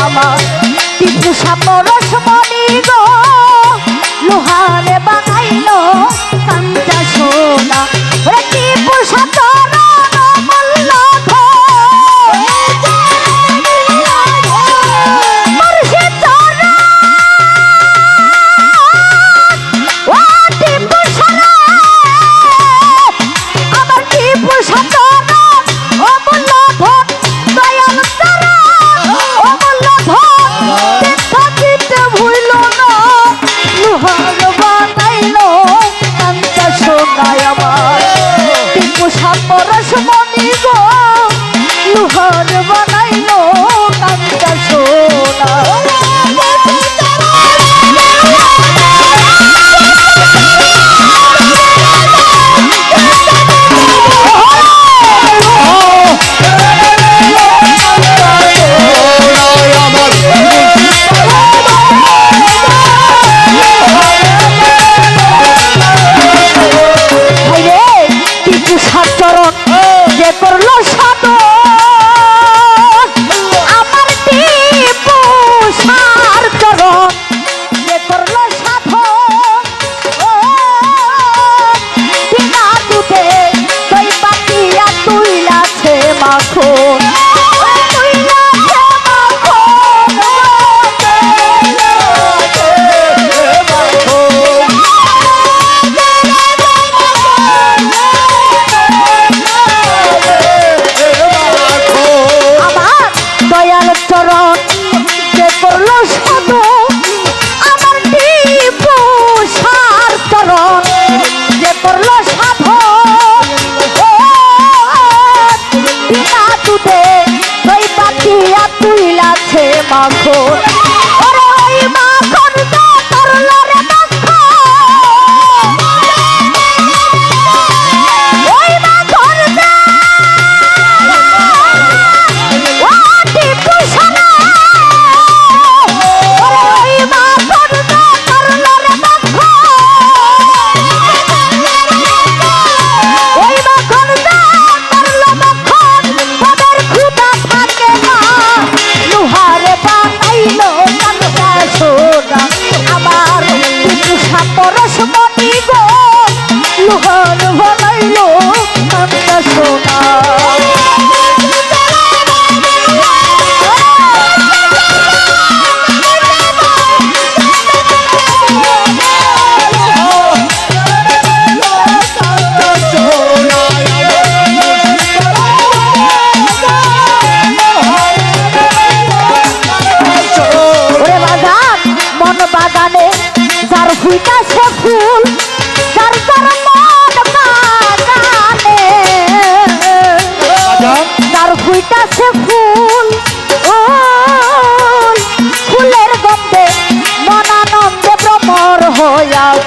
আমার। কিন্তু সাপ রসময় হাত রসমণি গো লোহান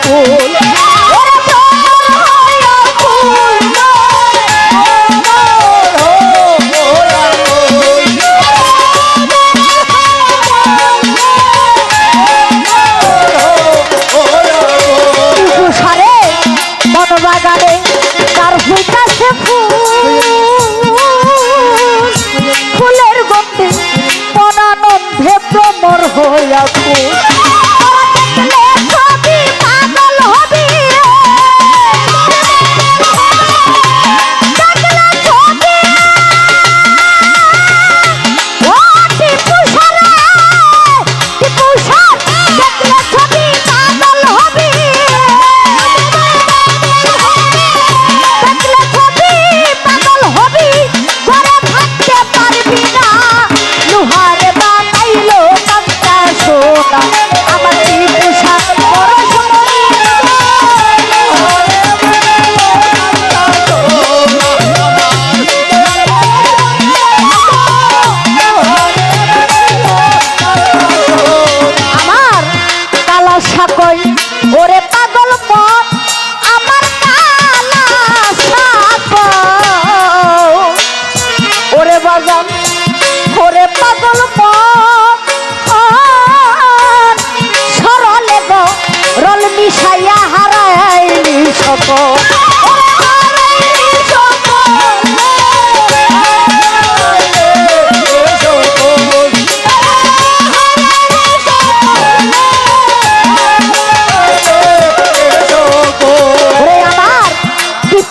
ফুল। ফুলের গন্ধে পরানন্দে প্রমর হইয়া ফুল।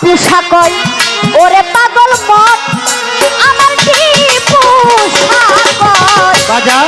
পুষা কয় ওরে পাগল মন আমার কি পুষা বাজা।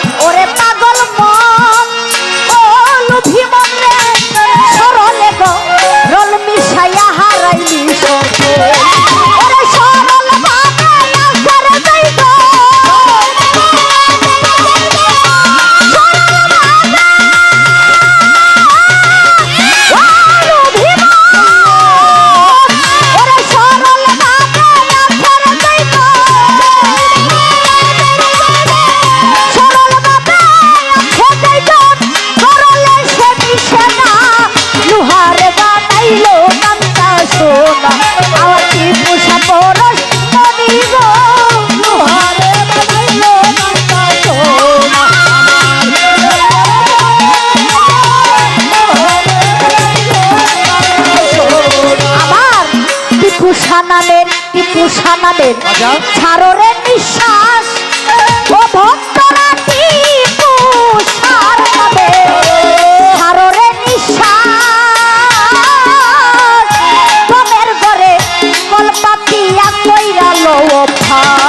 সানামের টিপু সানামের ছাড়রে নিঃশ্বাস ও ভক্তরা টিপু সানামের ছাড়রে নিঃশ্বাস। তোমের ঘরে কলপাতিয়া কইরা লো ভাই